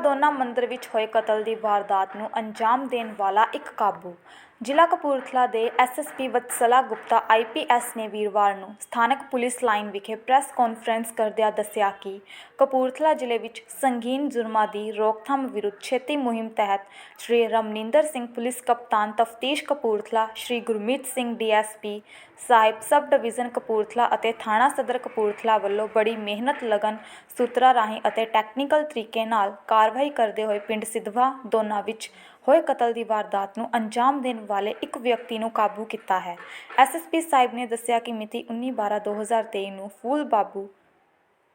ਦੋਨਾ ਮੰਦਰ ਵਿੱਚ ਹੋਏ ਕਤਲ ਦੀ ਵਾਰਦਾਤ ਨੂੰ ਅੰਜਾਮ ਦੇਣ ਵਾਲਾ ਇੱਕ ਕਾਬੂ। ਜ਼ਿਲ੍ਹਾ ਕਪੂਰਥਲਾ ਦੇ ਐਸਐਸਪੀ ਵਤਸਲਾ ਗੁਪਤਾ ਆਈਪੀਐਸ ਨੇ ਵੀਰਵਾਰ ਨੂੰ ਸਥਾਨਕ ਪੁਲਿਸ ਲਾਈਨ ਵਿਖੇ ਪ੍ਰੈਸ ਕਾਨਫਰੰਸ ਕਰਦਿਆਂ ਦੱਸਿਆ ਕਿ ਕਪੂਰਥਲਾ ਜ਼ਿਲ੍ਹੇ ਵਿੱਚ ਸੰਗੀਨ ਜੁਰਮਾਂ ਦੀ ਰੋਕਥਾਮ ਵਿਰੁੱਧ ਛੇਤੀ ਮੁਹਿੰਮ ਤਹਿਤ ਸ਼੍ਰੀ ਰਮਨਿੰਦਰ ਸਿੰਘ ਪੁਲਿਸ ਕਪਤਾਨ ਤਫਤੀਸ਼ ਕਪੂਰਥਲਾ, ਸ਼੍ਰੀ ਗੁਰਮੀਤ ਸਿੰਘ ਡੀਐਸਪੀ ਸਾਹਿਬ, ਸਬ ਡਿਵੀਜ਼ਨ ਕਪੂਰਥਲਾ ਅਤੇ ਥਾਣਾ ਸਦਰ ਕਪੂਰਥਲਾ ਵੱਲੋਂ ਬੜੀ ਮਿਹਨਤ, ਲਗਨ, ਸੂਤਰਾਂ ਰਾਹੀਂ ਅਤੇ ਟੈਕਨੀਕਲ ਤਰੀਕੇ ਨਾਲ ਕਾਰਵਾਈ ਕਰਦੇ ਹੋਏ ਪਿੰਡ ਸਿਧਵਾ ਦੋਨਾ ਵਿੱਚ ਹੋਏ ਕਤਲ ਦੀ ਵਾਰਦਾਤ ਨੂੰ ਅੰਜਾਮ ਦੇਣ ਵਾਲੇ ਇੱਕ ਵਿਅਕਤੀ ਨੂੰ ਕਾਬੂ ਕੀਤਾ ਹੈ। ਐਸਐਸਪੀ ਸਾਹਿਬ ਨੇ ਦੱਸਿਆ ਕਿ ਮਿਤੀ 19/12/2023 ਨੂੰ ਫੂਲ ਬਾਬੂ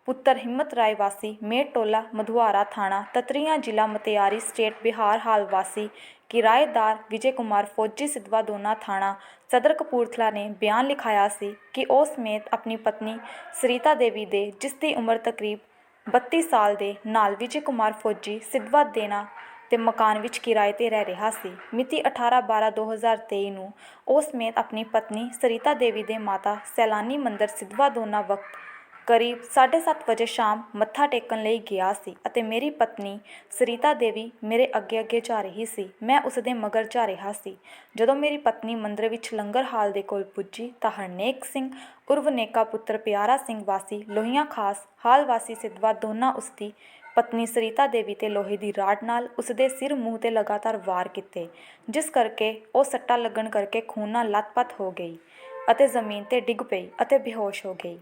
ਪੁੱਤਰ ਹਿੰਮਤ ਰਾਏ ਵਾਸੀ ਮੇਟ ਟੋਲਾ ਮਧੁਆਰਾ ਥਾਣਾ, ਤਤਰੀਆਂ ਜ਼ਿਲ੍ਹਾ ਮਤਿਆਰੀ, ਸਟੇਟ ਬਿਹਾਰ ਹਾਲ ਵਾਸੀ, ਕਿਰਾਏਦਾਰ ਵਿਜੇ ਕੁਮਾਰ, ਫੌਜੀ ਸਿਧਵਾ ਦੋਨਾ ਥਾਣਾ, ਸਦਰ ਕਪੂਰਥਲਾ ਨੇ ਬਿਆਨ ਲਿਖਾਇਆ ਸੀ ਕਿ ਉਹ ਸਮੇਤ ਆਪਣੀ ਪਤਨੀ ਸਰੀਤਾ ਦੇਵੀ ਦੇ, ਜਿਸ ਦੀ ਉਮਰ ਤਕਰੀਬ 32 ਸਾਲ ਦੇ, ਨਾਲ ਵਿਜੇ ਕੁਮਾਰ, ਫੌਜੀ ਸਿਧਵਾ ਦੇਣਾ ਤੇ ਮਕਾਨ ਵਿੱਚ ਕਿਰਾਏ ਤੇ ਰਹਿ ਰਿਹਾ ਸੀ। ਮਿਤੀ 18/12/2023 ਨੂੰ ਉਸ ਸਮੇਤ ਆਪਣੀ ਪਤਨੀ ਸਰੀਤਾ ਦੇਵੀ ਦੇ ਮਾਤਾ ਸੈਲਾਨੀ ਮੰਦਰ ਸਿਧਵਾ ਦੋਨਾ ਵਕਤ ਕਰੀਬ 7:30 ਵਜੇ ਸ਼ਾਮ ਮੱਥਾ ਟੇਕਣ ਲਈ ਗਿਆ ਸੀ ਅਤੇ ਮੇਰੀ ਪਤਨੀ ਸਰੀਤਾ ਦੇਵੀ ਮੇਰੇ ਅੱਗੇ ਅੱਗੇ ਜਾ ਰਹੀ ਸੀ। ਮੈਂ ਉਸ ਦੇ ਮਗਰ ਜਾ ਰਿਹਾ ਸੀ। ਜਦੋਂ ਮੇਰੀ ਪਤਨੀ ਮੰਦਰ ਵਿੱਚ ਲੰਗਰ ਹਾਲ ਦੇ ਕੋਲ ਪੁੱਜੀ ਤਾਂ ਹਰਨੇਕ ਸਿੰਘ ਉਰਵ ਨੇਕਾ ਪੁੱਤਰ ਪਿਆਰਾ ਸਿੰਘ ਵਾਸੀ, ਲੋਹੀਆਂ ਖਾਸ, ਹਾਲ ਵਾਸੀ ਸਿਧਵਾ ਦੋਨਾਂ ਉਸ ਦੀ ਪਤਨੀ ਸਰੀਤਾ ਦੇਵੀ ਤੇ ਲੋਹੇ ਦੀ ਰਾਡ ਨਾਲ ਉਸ ਦੇ ਸਿਰ ਮੂੰਹ ਤੇ ਲਗਾਤਾਰ ਵਾਰ ਕੀਤੇ, ਜਿਸ ਕਰਕੇ ਉਹ ਸੱਟਾ ਲੱਗਣ ਕਰਕੇ ਖੂਨ ਨਾਲ ਲੱਤਪੱਤ ਹੋ ਗਈ ਅਤੇ ਜ਼ਮੀਨ ਤੇ ਡਿੱਗ ਪਈ ਅਤੇ ਬੇਹੋਸ਼ ਹੋ ਗਈ।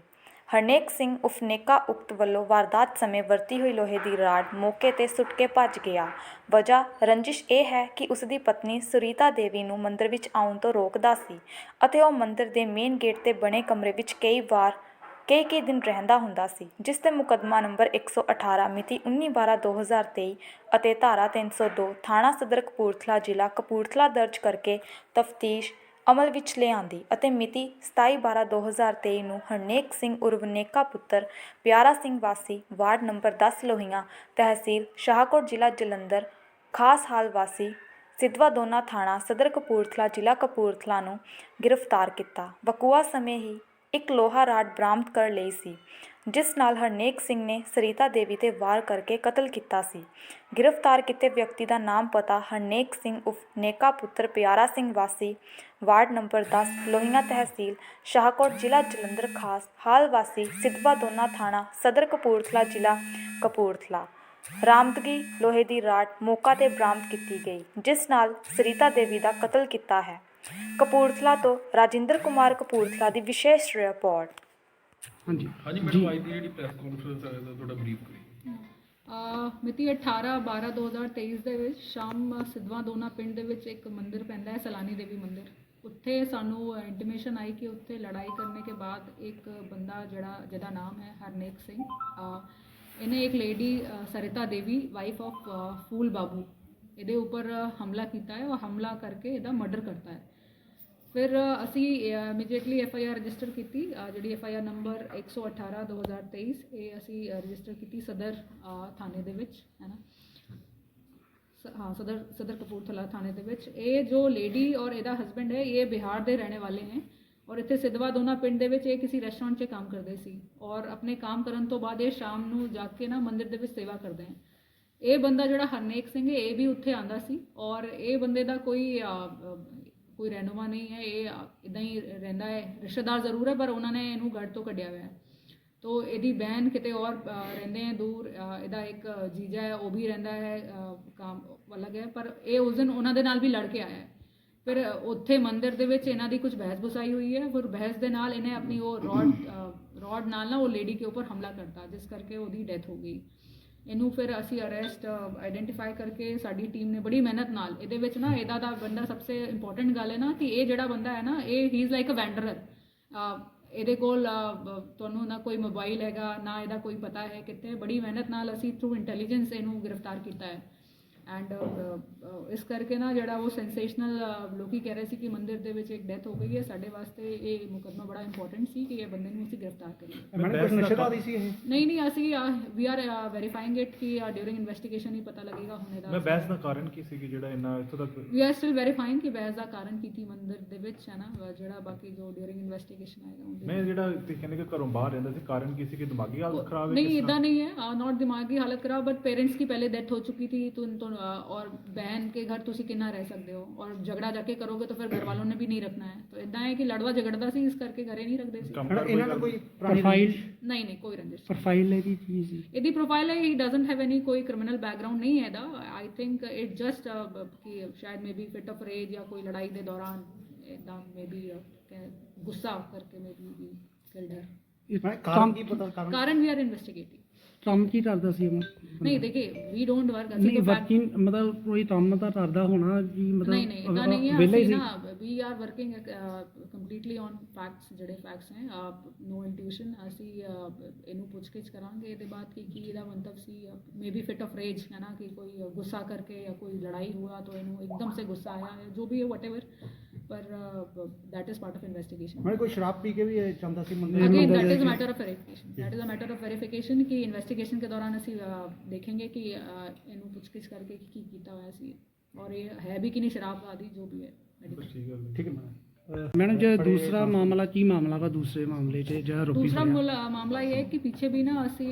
ਹਰਨੇਕ ਸਿੰਘ ਉਫ ਨੇਕਾ ਉਕਤ ਵੱਲੋਂ ਵਾਰਦਾਤ ਸਮੇਂ ਵਰਤੀ ਹੋਈ ਲੋਹੇ ਦੀ ਰਾਡ ਮੌਕੇ ਤੇ ਸੁੱਟ ਕੇ ਭੱਜ ਗਿਆ। ਵਜ੍ਹਾ ਰੰਜਿਸ਼ ਇਹ ਹੈ ਕਿ ਉਸ ਦੀ ਪਤਨੀ ਸੁਰੀਤਾ ਦੇਵੀ ਨੂੰ ਮੰਦਰ ਵਿੱਚ ਆਉਣ ਤੋਂ ਰੋਕਦਾ ਸੀ ਅਤੇ ਉਹ ਮੰਦਰ ਦੇ ਮੇਨ ਗੇਟ ਤੇ ਬਣੇ ਕਮਰੇ ਵਿੱਚ ਕਈ ਵਾਰ, ਕਈ ਕਈ ਦਿਨ ਰਹਿੰਦਾ ਹੁੰਦਾ ਸੀ, ਜਿਸ ਤੇ ਮੁਕੱਦਮਾ ਨੰਬਰ 118 ਮਿਤੀ 19/12/2023 ਅਤੇ ਧਾਰਾ 302 ਥਾਣਾ ਸਦਰ ਕਪੂਰਥਲਾ ਜ਼ਿਲ੍ਹਾ ਕਪੂਰਥਲਾ ਦਰਜ ਕਰਕੇ ਤਫਤੀਸ਼ ਅਮਲ ਵਿੱਚ ਲਿਆਂਦੀ ਅਤੇ ਮਿਤੀ 27/12/2023 ਨੂੰ ਹਰਨੇਕ ਸਿੰਘ ਉਰਵ ਨੇਕਾ ਪੁੱਤਰ ਪਿਆਰਾ ਸਿੰਘ ਵਾਸੀ ਵਾਰਡ ਨੰਬਰ ਦਸ ਲੋਹੀਆਂ ਤਹਿਸੀਲ ਸ਼ਾਹਕੋਟ ਜ਼ਿਲ੍ਹਾ ਜਲੰਧਰ, ਖਾਸ ਹਾਲ ਵਾਸੀ ਸਿਧਵਾ ਦੋਨਾ ਥਾਣਾ ਸਦਰ ਕਪੂਰਥਲਾ, ਜ਼ਿਲ੍ਹਾ ਕਪੂਰਥਲਾ ਨੂੰ ਗ੍ਰਿਫਤਾਰ ਕੀਤਾ। ਵਕੂਆ ਸਮੇਂ ਹੀ ਇੱਕ ਲੋਹਾ ਰਾਡ ਬਰਾਮਦ ਕਰ ਲਈ ਸੀ। ਜਿਸ ਨਾਲ ਹਰਨੇਕ ਸਿੰਘ ਨੇ ਸਰੀਤਾ ਦੇਵੀ ਤੇ ਵਾਰ ਕਰਕੇ ਕਤਲ ਕੀਤਾ ਸੀ। ਗ੍ਰਿਫਤਾਰ ਕੀਤੇ ਵਿਅਕਤੀ ਦਾ ਨਾਮ ਪਤਾ ਹਰਨੇਕ ਸਿੰਘ ਉਫ ਨੇਕਾ ਪੁੱਤਰ ਪਿਆਰਾ ਸਿੰਘ ਵਾਸੀ, ਵਾਰਡ ਨੰਬਰ 10 ਲੋਹੀਆਂ ਤਹਿਸੀਲ, ਸ਼ਾਹਕੋਟ, ਜ਼ਿਲ੍ਹਾ ਜਲੰਧਰ ਖਾਸ, ਹਾਲ ਵਾਸੀ ਸਿਧਵਾ ਦੋਨਾ ਥਾਣਾ, ਸਦਰ ਕਪੂਰਥਲਾ, ਜ਼ਿਲ੍ਹਾ ਕਪੂਰਥਲਾ। ਰਾਮਦਗੀ ਲੋਹੇ ਦੀ ਰਾਡ ਮੌਕਾ ਤੇ ਬਰਾਮਦ ਕੀਤੀ ਗਈ, ਜਿਸ ਨਾਲ ਸਰੀਤਾ ਦੇਵੀ ਦਾ ਕਤਲ ਕੀਤਾ ਹੈ। ਕਪੂਰਥਲਾ ਤੋਂ ਰਾਜਿੰਦਰ ਕੁਮਾਰ ਕਪੂਰਥਲਾ ਦੀ ਵਿਸ਼ੇਸ਼ ਰਿਪੋਰਟ। ਹਾਂਜੀ। ਹਾਂਜੀ ਮੈਡਮ ਅੱਜ ਦੀ ਜਿਹੜੀ ਪ੍ਰੈਸ ਕਾਨਫਰੰਸ ਹੈ ਦਾ ਤੁਹਾਡਾ ਬਰੀਫ ਕਰੀ ਅਹ ਮਿਤੀ 18 12 2023 ਦੇ ਵਿੱਚ ਸ਼ਾਮ ਸਿਧਵਾ ਦੋਨਾ ਪਿੰਡ ਦੇ ਵਿੱਚ ਇੱਕ ਮੰਦਿਰ ਪੈਂਦਾ ਹੈ ਸਲਾਨੀ ਦੇਵੀ ਮੰਦਿਰ। ਉੱਥੇ ਸਾਨੂੰ ਇੰਟੀਮੇਸ਼ਨ ਆਈ ਕਿ ਉੱਥੇ ਲੜਾਈ ਕਰਨੇ ਕੇ ਬਾਅਦ ਇੱਕ ਬੰਦਾ ਜਿਹੜਾ ਜਿਹਦਾ ਨਾਮ ਹੈ ਹਰਨੇਕ ਸਿੰਘ ਅਹ ਇਹਨੇ ਇੱਕ lady Sarita Devi wife of Phool Babu ਇਹਦੇ ਉੱਪਰ ਹਮਲਾ ਕੀਤਾ ਹੈ। ਉਹ ਹਮਲਾ ਕਰਕੇ ਇਹਦਾ ਮਰਡਰ ਕਰਤਾ ਹੈ। ਫਿਰ ਅਸੀਂ immediately F I R register ਕੀਤੀ। ਜਿਹੜੀ ਐਫ ਆਈ ਆਰ ਨੰਬਰ 118 2023 ਇਹ ਅਸੀਂ ਰਜਿਸਟਰ ਕੀਤੀ ਸਦਰ ਥਾਣੇ ਦੇ ਵਿੱਚ, ਹੈ ਨਾ? ਸ- ਹਾਂ, ਸਦਰ ਸਦਰ ਕਪੂਰਥਲਾ ਥਾਣੇ ਦੇ ਵਿੱਚ। ਇਹ ਜੋ ਲੇਡੀ ਔਰ ਇਹਦਾ ਹਸਬੰਡ ਹੈ, ਇਹ ਬਿਹਾਰ ਦੇ ਰਹਿਣੇ ਵਾਲੇ ਨੇ ਔਰ ਇੱਥੇ ਸਿਧਵਾ ਦੋਨਾ ਪਿੰਡ ਦੇ ਵਿੱਚ ਇਹ ਕਿਸੇ ਰੈਸਟੋਰੈਂਟ 'ਚ ਕੰਮ ਕਰਦੇ ਸੀ। ਔਰ ਆਪਣੇ ਕੰਮ ਕਰਨ ਤੋਂ ਬਾਅਦ ਇਹ ਸ਼ਾਮ ਨੂੰ ਜਾ ਕੇ ਨਾ ਮੰਦਿਰ ਦੇ ਵਿੱਚ ਸੇਵਾ ਕਰਦੇ ਹਨ ਇਹ ਬੰਦਾ ਜਿਹੜਾ ਹਰਨੇਕ ਸਿੰਘ ਹੈ, ਇਹ ਵੀ ਉੱਥੇ ਆਂਦਾ ਸੀ। ਔਰ ਇਹ ਬੰਦੇ ਦਾ ਕੋਈ ਕੋਈ ਰਹਿਨੁਮਾ ਨਹੀਂ ਹੈ ਇਹ ਇਦਾਂ ਹੀ ਰਹਿੰਦਾ ਹੈ। ਰਿਸ਼ਤੇਦਾਰ ਜ਼ਰੂਰ ਹੈ ਪਰ ਉਹਨਾਂ ਨੇ ਇਹਨੂੰ ਗੜ ਤੋਂ ਕੱਢਿਆ ਹੋਇਆ ਹੈ। ਤੋ ਇਹਦੀ ਬਹਿਨ ਕਿਤੇ ਔਰ ਰਹਿੰਦੇ ਹੈ ਦੂਰ ਇਹਦਾ ਇੱਕ ਜੀਜਾ ਹੈ ਉਹ ਵੀ ਰਹਿੰਦਾ ਹੈ ਅ, ਕੰਮ ਅਲੱਗ ਹੈ ਪਰ ਇਹ ਉਸ ਦਿਨ ਉਹਨਾਂ ਦੇ ਨਾਲ ਵੀ ਲੜ ਕੇ ਆਇਆ ਹੈ। ਫਿਰ ਉੱਥੇ ਮੰਦਿਰ ਦੇ ਵਿੱਚ ਇਹਨਾਂ ਦੀ ਕੁਝ ਬਹਿਸ ਬੁਸਾਈ ਹੋਈ ਹੈ ਫਿਰ ਬਹਿਸ ਦੇ ਨਾਲ ਇਹਨੇ ਆਪਣੀ ਉਹ ਰੋਡ ਰੋਡ ਨਾਲ ਨਾ ਉਹ ਲੇਡੀ ਕੇ ਉੱਪਰ ਹਮਲਾ ਕਰਤਾ ਜਿਸ ਕਰਕੇ ਉਹਦੀ ਡੈਥ ਹੋ ਗਈ। ਇਹਨੂੰ ਫਿਰ ਅਸੀਂ ਅਰੈਸਟ ਆਇਡੈਂਟੀਫਾਈ ਕਰਕੇ ਸਾਡੀ ਟੀਮ ਨੇ ਬੜੀ ਮਿਹਨਤ ਨਾਲ ਇਹਦੇ ਵਿੱਚ ਨਾ ਇਹਦਾ ਦਾ ਬੰਦਾ ਸਭ ਤੋਂ ਇੰਪੋਰਟੈਂਟ ਗੱਲ ਹੈ ਨਾ ਕਿ ਇਹ ਜਿਹੜਾ ਬੰਦਾ ਹੈ ਨਾ, ਇਹ ਹੀ ਇਜ਼ ਲਾਈਕ ਅ ਵੈਂਡਰਰ ਇਹਦੇ ਕੋਲ ਤੁਹਾਨੂੰ ਨਾ ਕੋਈ ਮੋਬਾਈਲ ਹੈਗਾ, ਨਾ ਇਹਦਾ ਕੋਈ ਪਤਾ ਹੈ ਕਿਤੇ ਬੜੀ ਮਿਹਨਤ ਨਾਲ ਅਸੀਂ ਥਰੂ ਇੰਟੈਲੀਜੈਂਸ ਇਹਨੂੰ ਗ੍ਰਿਫਤਾਰ ਕੀਤਾ ਹੈ। ਐਂਡ uh, uh, ਇਸ ਕਰਕੇ ਨਾ ਜਿਹੜਾ ਉਹ ਸੈਂਸੇਸ਼ਨਲ uh, ਲੋਕੀ ਕਹਿ ਰਹੇ ਸੀ ਕਿ ਮੰਦਿਰ ਦੇ ਵਿੱਚ ਇੱਕ ਡੈਥ ਹੋ ਗਈ ਹੈ ਸਾਡੇ ਵਾਸਤੇ ਇਹ ਮੁਕਦਮਾ ਬੜਾ ਇੰਪੋਰਟੈਂਟ ਸੀ ਕਿ ਇਹ ਬੰਦੇ ਨੂੰ ਅਸੀਂ ਗ੍ਰਿਫਤਾਰ ਕਰੀਏ। ਮੈਡਮ ਕੁਝ ਨਸ਼ਾਵਾਦੀ ਸੀ ਇਹ? ਨਹੀਂ ਨਹੀਂ ਅਸੀਂ ਵੀ ਆਰ ਵੈਰੀਫਾਈਂਗ ਇਟ ਕਿ ਡਿਊਰਿੰਗ ਇਨਵੈਸਟੀਗੇਸ਼ਨ ਹੀ ਪਤਾ ਲੱਗੇਗਾ ਹੁਣੇ ਦਾ ਮੈਂ ਬਹਿਸ ਦਾ ਕਾਰਨ ਕੀ ਸੀ ਕਿ ਜਿਹੜਾ ਇੰਨਾ ਇਥੋਂ ਤੱਕ ਵੀ ਆਰ ਸਟਿਲ ਵੈਰੀਫਾਈਂਗ ਕਿ ਬਹਿਸ ਦਾ ਕਾਰਨ ਕੀ ਸੀ ਮੰਦਿਰ ਦੇ ਵਿੱਚ ਹੈ ਨਾ ਜਿਹੜਾ ਬਾਕੀ ਜੋ ਡਿਊਰਿੰਗ ਇਨਵੈਸਟੀਗੇਸ਼ਨ ਆਏਗਾ ਉਹਦੇ ਮੈਂ ਜਿਹੜਾ ਕਹਿੰਦੇ ਕਿ ਘਰੋਂ ਬਾਹਰ ਰਹਿੰਦਾ ਸੀ ਕਾਰਨ ਕੀ ਸੀ ਕਿ ਦਿਮਾਗੀ ਹਾਲਤ ਖਰਾਬ ਹੈ ਨਹੀਂ ਇਦਾਂ ਨਹੀਂ ਹੈ ਨਾਟ ਦਿਮਾਗੀ ਹਾਲਤ ਖਰਾਬ ਬਟ ਪੇਰੈਂਟਸ ਕੀ ਪਹਿਲੇ ਡੈਥ ਹੋ ਚੁੱਕੀ ਸੀ ਤੋਂ ਔਰ ਬਹਿਨ ਕੇ ਘਰ ਤੁਸੀਂ ਕਿੰਨਾ ਰਹਿ ਸਕਦੇ ਹੋ ਔਰ ਝਗੜਾ ਜਾ ਕੇ ਕਰੋਗੇ ਤਾਂ ਫਿਰ ਘਰ ਵਾਲੋਂ ਨੇ ਵੀ ਨਹੀਂ ਰੱਖਣਾ ਹੈ ਤਾਂ ਇਦਾਂ ਹੈ ਕਿ ਲੜਵਾ ਝਗੜਦਾ ਸੀ ਇਸ ਕਰਕੇ ਘਰੇ ਨਹੀਂ ਰੱਖਦੇ ਸੀ ਇਹਨਾਂ ਦਾ ਕੋਈ ਪ੍ਰੋਫਾਈਲ ਨਹੀਂ ਨਹੀਂ ਕੋਈ ਰੰਜਿਸ਼ ਪ੍ਰੋਫਾਈਲ ਹੈ ਦੀ ਚੀਜ਼ ਇਹਦੀ ਪ੍ਰੋਫਾਈਲ ਹੈ ਹੀ ਡਸਨਟ ਹੈਵ ਐਨੀ ਕੋਈ ਕ੍ਰਿਮੀਨਲ ਬੈਕਗ੍ਰਾਉਂਡ ਨਹੀਂ ਹੈ ਦਾ ਆਈ ਥਿੰਕ ਇਟ ਜਸਟ ਕਿ ਸ਼ਾਇਦ ਮੇਬੀ ਫਿਟ ਆਫ ਰੇਜ ਜਾਂ ਕੋਈ ਲੜਾਈ ਦੇ ਦੌਰਾਨ ਇਦਾਂ ਮੇਬੀ ਗੁੱਸਾ ਕਰਕੇ ਮੇਬੀ ਵੀ ਕਿਲਡ ਹੈ ਕਾਰਨ ਕੀ ਪਤਾ ਕਾਰਨ ਵੀ ਆਰ ਇਨਵੈਸਟੀਗੇਟਿੰਗ ਕੰਮ ਕੀ ਕਰਦਾ ਸੀ ਉਹ? ਨਹੀਂ ਦੇਖੇ ਵੀ ਡੋਨਟ ਵਰਕ ਅਸੀਂ ਨਹੀਂ ਤਾਂ fact- ਵਰਕਿੰਗ ਮਤਲਬ ਕੋਈ ਕੰਮ ਤਾਂ ਕਰਦਾ ਹੋਣਾ ਜੀ ਮਤਲਬ ਨਹੀਂ ਨਹੀਂ ਇਦਾਂ ਨਹੀਂ ਹੈ ਵਿਹਲਾ ਹੀ ਅਸੀਂ ਸੀ। ਨਾ we are working completely on facts ਜਿਹੜੇ ਫੈਕਟਸ ਹੈ ਨੋ ਇੰਟੂਇਸ਼ਨ ਅਸੀਂ ਅਹ, ਇਹਨੂੰ ਪੁੱਛਗਿੱਛ ਕਰਾਂਗੇ ਇਹਦੇ ਬਾਅਦ ਕਿ ਕੀ ਇਹਦਾ ਮੰਤਵ ਸੀ ਮੇਬੀ ਫਿਟ ਆਫ ਰੇਜ ਹੈ ਨਾ ਕਿ ਕੋਈ ਗੁੱਸਾ ਕਰਕੇ ਜਾਂ ਕੋਈ ਲੜਾਈ ਹੁਆ तो ਇਹਨੂੰ ਇੱਕਦਮ ਸੇ ਗੁੱਸਾ ਆਇਆ ਹੈ ਜੋ ਵੀ ਹੈ ਵਟਐਵਰ ਪਰ that is part of investigation. ਮੈਂ ਕੋਈ ਸ਼ਰਾਬ ਪੀ ਕੇ ਵੀ ਇਹ ਜਾਂਦਾ ਸੀ ਮੰਦਰ again that is a matter of verification. that is a matter of verification ਕਿ ਇਨਵੈਸਟੀਗੇਸ਼ਨ ਦੇ ਦੌਰਾਨ ਅਸੀਂ ਅਹ, ਦੇਖਾਂਗੇ ਕਿ ਅਹ, ਇਹਨੂੰ ਪੁੱਛਗਿੱਛ ਕਰਕੇ ਕਿ ਕੀ ਕੀਤਾ ਹੋਇਆ ਸੀ। ਔਰ ਇਹ ਹੈ ਵੀ ਕਿ ਨਹੀਂ ਸ਼ਰਾਬ ਆਦੀ ਜੋ ਵੀ ਹੈ ਠੀਕ ਹੈ। ਮੈਮ ਹੈ ਮੈਡਮ ਮੈਡਮ ਜੇ ਦੂਸਰਾ ਮਾਮਲਾ ਕੀ ਮਾਮਲਾ ਵਾ ਦੂਸਰੇ ਮਾਮਲੇ 'ਚ ਜਿਹੜਾ ਰੋਪੀ ਦੂਸਰਾ ਹੋਇਆ ਮੁਲ- ਮਾਮਲਾ ਇਹ ਹੈ ਕਿ ਪਿੱਛੇ ਵੀ ਨਾ ਅਸੀਂ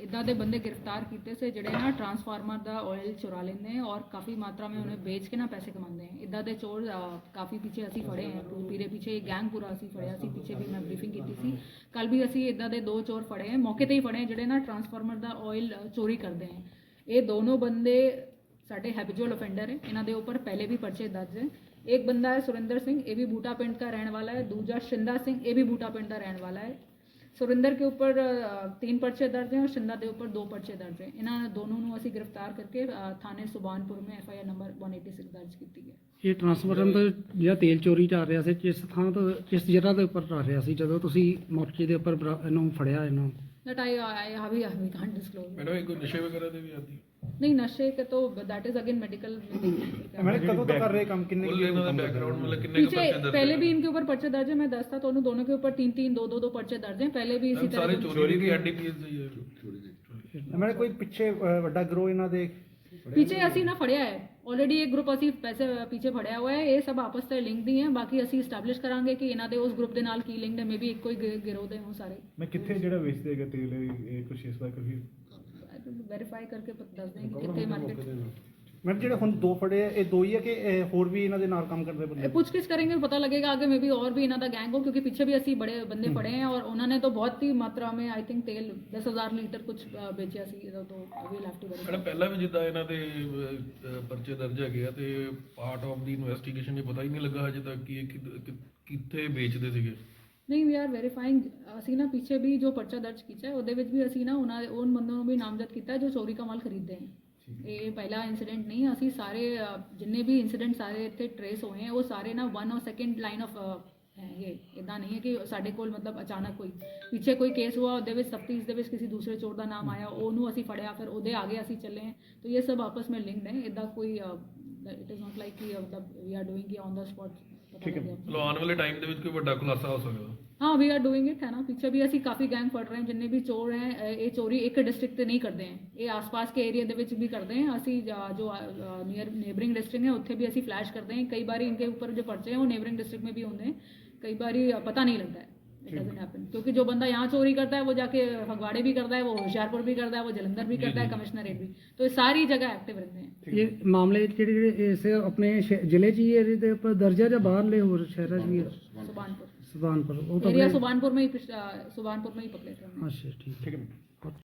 ਇਦਾਂ ਦੇ ਬੰਦੇ ਗ੍ਰਿਫਤਾਰ ਕੀਤੇ ਸੇ ਜਿਹੜੇ ਨਾ ਟਰਾਂਸਫਾਰਮਰ ਦਾ ਆਇਲ ਚੁਰਾ ਲੈਂਦੇ हैं और काफ़ी मात्रा में उन्हें बेच के ना पैसे कमाते हैं ਇਦਾਂ ਦੇ ਚੋਰ ਕਾਫੀ ਪਿੱਛੇ ਅਸੀਂ ਫੜੇ हैं ਪੂਰੇ ਦੇ ਪਿੱਛੇ ਇਹ ਗੈਂਗ ਪੂਰਾ ਅਸੀਂ ਫੜਿਆ ਸੀ ਪਿੱਛੇ ਵੀ ਮੈਂ ਬਰੀਫਿੰਗ ਕੀਤੀ ਸੀ ਕੱਲ ਵੀ ਅਸੀਂ ਇਦਾਂ ਦੇ ਦੋ ਚੋਰ ਫੜੇ हैं ਮੌਕੇ ਤੇ ਹੀ ਫੜੇ हैं ਜਿਹੜੇ ਨਾ ਟਰਾਂਸਫਾਰਮਰ ਦਾ ਆਇਲ ਚੋਰੀ ਕਰਦੇ हैं ਇਹ ਦੋਨੋਂ ਬੰਦੇ ਸਾਡੇ हैबिचुअल ऑफेंडर हैं ਇਹਨਾਂ ਦੇ ਉੱਪਰ ਪਹਿਲੇ ਵੀ ਪਰਚੇ ਦਰਜ ਹੈ एक बंदा है सुरेंद्र सिंह ये भी बूटा पिंड का रहने वाला है दूजा शिंदा सिंह ये भी बूटा पिंड का रहने वाला है सुरेंद्र के ऊपर अ, तीन पर्चे दर्ज हैं और शिंदा के ऊपर दो पर्चे दर्ज हैं इन्होंने दोनों ਨੂੰ ਅਸੀਂ ਗ੍ਰਿਫਤਾਰ ਕਰਕੇ ਅ, ਥਾਣੇ ਸੁਬਾਨਪੁਰ में एफ आई आर नंबर 186 ਦਰਜ ਕੀਤੀ ਹੈ ਇਹ ਟਰਾਂਸਫਾਰਮਰ ਦਾ ਜਿਹੜਾ ਤੇਲ ਚੋਰੀ ਚੱਲ ਰਿਹਾ ਸੀ ਕਿਸ ਥਾਂ ਤੋਂ ਕਿਸ ਜਗ੍ਹਾ ਦੇ ਉੱਪਰ ਚੱਲ ਰਿਹਾ ਸੀ ਜਦੋਂ ਤੁਸੀਂ ਮੋਰਚੇ ਦੇ ਉੱਪਰ ਬਰਾ- ਇਹਨੂੰ ਫੜਿਆ ਇਹਨੂੰ that I I have I we can't disclose madam ਇਹ ਕੋਈ ਨਸ਼ੇ ਵਗੈਰਾ ਦੇ ਵੀ ਆਦੀ ਨਹੀਂ ਨਸ਼ੇ ਕੇ ਤੋਂ that is again medical मैंने कदों तक कर रहे काम किन्ने ਕੁੱਲ ਦਾ ਬੈਕਗ੍ਰਾਉਂਡ ਮਤਲਬ ਕਿੰਨੇ ਕੁ पीछे ਪਰਚੇ ਦਰਜ पहले भी इनके ऊपर पर्चे दर्ज है मैं दस था तो उन्होंने दोनों के ऊपर तीन तीन दो दो दो पर्चे दर्ज हैं पहले भी इसी मैਮ, तरह ਚੋਰੀ ਦੀ ਐਨਡੀਪੀਐਸ ਦੀ ਹੈ ਵੱਡਾ ਗਰੋ ਇਹਨਾਂ ਦੇ? पीछे ਅਸੀਂ ਨਾ ਫੜਿਆ ਹੈ। ਆਲਰੇਡੀ ਇੱਕ ਗਰੁੱਪ ਅਸੀਂ ਪੈਸੇ ਪਿੱਛੇ ਫੜਿਆ ਹੋਇਆ ਹੈ ਇਹ ਸਭ ਆਪਸ ਤੇ ਲਿੰਕ ਦੀ ਹੈ ਬਾਕੀ ਅਸੀਂ ਐਸਟੈਬਲਿਸ਼ ਕਰਾਂਗੇ ਕਿ ਇਹਨਾਂ ਦੇ ਉਸ ਗਰੁੱਪ ਦੇ ਨਾਲ ਕੀ ਲਿੰਕ ਹੈ ਮੇਬੀ ਇੱਕੋ ਹੀ ਗਿਰੋਹ ਦੇ ਹੋਣ ਸਾਰੇ। ਮੈਂ ਕਿੱਥੇ ਜਿਹੜਾ ਵੇਚਦੇ ਹੈਗਾ ਤੇਲ ਇਹ ਕੁਛ ਇਸ ਵਾਰ ਕਿਉਂਕਿ ਪਤਾ ਮੈਂ ਜਿਹੜੇ ਹੁਣ ਦੋ ਫੜੇ ਇਹ ਦੋ ਹੀ ਆ ਕਿ ਹੋਰ ਵੀ ਇਹਨਾਂ ਦੇ ਨਾਲ ਕੰਮ ਕਰਦੇ ਬੰਦੇ? पूछगिछ करेंगे पता लगेगा आगे मे भी और भी इन्हों का गैंग हो क्योंकि पीछे भी ऐसे ही बड़े बंदे पड़े हैं और उन्होंने तो बहुत ही मात्रा में आई थिंक तेल दस हजार लीटर कुछ अ, बेचा सी तो वी हैव टू ਮੈਡਮ ਪਹਿਲਾਂ ਵੀ ਜਿੱਦਾਂ ਇਹਨਾਂ ਦੇ ਪਰਚੇ ਦਰਜ ਹੈਗੇ ਆ ਤੇ ਪਾਰਟ ਆਫ ਦੀ ਇਨਵੈਸਟੀਗੇਸ਼ਨ ਇਹ ਪਤਾ ਹੀ ਨਹੀਂ ਲੱਗਾ ਅਜੇ ਤੱਕ ਕਿ ਇਹ ਕਿੱਥੇ ਵੇਚਦੇ ਸੀਗੇ। ਨਹੀਂ ਵੀ ਆਰ ਵੈਰੀਫਾਈਂਗ ਅਸੀਂ ਨਾ ਪਿੱਛੇ ਵੀ ਜੋ ਪਰਚਾ ਦਰਜ ਕੀਤਾ ਹੈ ਉਹਦੇ ਵਿੱਚ ਵੀ ਅਸੀਂ ਨਾ ਉਹਨਾਂ ਉਹਨਾਂ ਬੰਦਿਆਂ ਨੂੰ ਵੀ ਨਾਮਜ਼ਦ ਕੀਤਾ ਹੈ ਜੋ ਚੋਰੀ ਦਾ ਮਾਲ ਖਰੀਦਦੇ ਹਨ ਇਹ ਪਹਿਲਾ ਇਨਸੀਡੈਂਟ ਨਹੀਂ ਹੈ। ਅਸੀਂ ਸਾਰੇ ਅ, ਜਿੰਨੇ ਵੀ ਇਨਸੀਡੈਂਟ ਸਾਰੇ ਇੱਥੇ ਟਰੇਸ ਹੋਏ ਹਨ ਉਹ ਸਾਰੇ ਨਾ ਵਨ ਔਰ ਸੈਕੰਡ ਲਾਈਨ ਆਫ ਹੈਗੇ ਇਦਾਂ ਨਹੀਂ ਹੈ ਕਿ ਸਾਡੇ ਕੋਲ ਮਤਲਬ ਅਚਾਨਕ ਕੋਈ ਪਿੱਛੇ ਕੋਈ ਕੇਸ ਹੁਆ ਉਹਦੇ ਵਿੱਚ ਤਫਤੀਸ਼ ਦੇ ਵਿੱਚ ਕਿਸੇ ਦੂਸਰੇ ਚੋਰ ਦਾ ਨਾਮ ਆਇਆ ਉਹਨੂੰ ਅਸੀਂ ਫੜਿਆ ਫਿਰ ਉਹਦੇ ਆਗੇ ਅਸੀਂ ਚੱਲੇ ਹਾਂ। ਤਾਂ ਇਹ ਸਭ ਆਪਸ ਵਿੱਚ ਲਿੰਕਡ ਹੈ ਇਦਾਂ ਕੋਈ ਇਟ ਇਜ਼ ਨਾਟ ਲਾਈਕ ਕਿ ਅ, ਮਤਲਬ we are doing it on the spot ਠੀਕ ਹੈ। ਚਲੋ ਆਉਣ ਵਾਲੇ ਟਾਈਮ ਦੇ ਵਿੱਚ ਕੋਈ ਵੱਡਾ ਖੁਲਾਸਾ ਹੋ ਸਕਦਾ। हाँ वी आर डूइंग इट है ना पीछे भी ਅਸੀਂ ਕਾਫੀ ਗੈਂਗ ਫੜ ਰਹੇ ਹਾਂ ਜਿੰਨੇ ਵੀ ਚੋਰ ਹੈ ਅ, ਇਹ ਚੋਰੀ ਇੱਕ ਡਿਸਟ੍ਰਿਕਟ ਤੇ ਨਹੀਂ ਕਰਦੇ ਹੈ ਇਹ ਆਸ-ਪਾਸ ਕੇ ਏਰੀਆ ਦੇ ਵਿੱਚ ਵੀ ਕਰਦੇ हैं ਅਸੀਂ ਜ- जो नियर नेबरिंग डिस्ट्रिक्ट है ਉੱਥੇ भी ਅਸੀਂ फ्लैश करते हैं कई बार इनके ऊपर जो पर्चे हैं वो नेबरिंग डिस्ट्रिक्ट में भी होते हैं कई बार पता नहीं लगता है इट डजंट हैपन क्योंकि जो बंदा यहाँ चोरी करता है वो जाके फगवाड़े भी करता है वो होशियारपुर भी करता है वो जलंधर भी करता है कमिश्नरेट भी तो ये सारी जगह एक्टिव रहते हैं ਇਹ ਮਾਮਲੇ ਜਿਹੜੇ ਜਿਹੜੇ ਇਸ ਆਪਣੇ ਸ਼- ਜ਼ਿਲ੍ਹੇ 'ਚ ਹੀ ਇਹਦੇ ਦੇ ਉੱਪਰ ਦਰਜ ਹੈ ਜਾਂ ਬਾਹਰਲੇ ਹੋਰ ਸ਼ਹਿਰਾਂ 'ਚ ਵੀ ਹੈ? सुबानपुर ਸੁਬਾਨਪੁਰ सुभानपुर वो पकड़े सुभानपुर में ही सुभानपुर में ही पकड़े थे हमने। अच्छा ठीक है ठीक है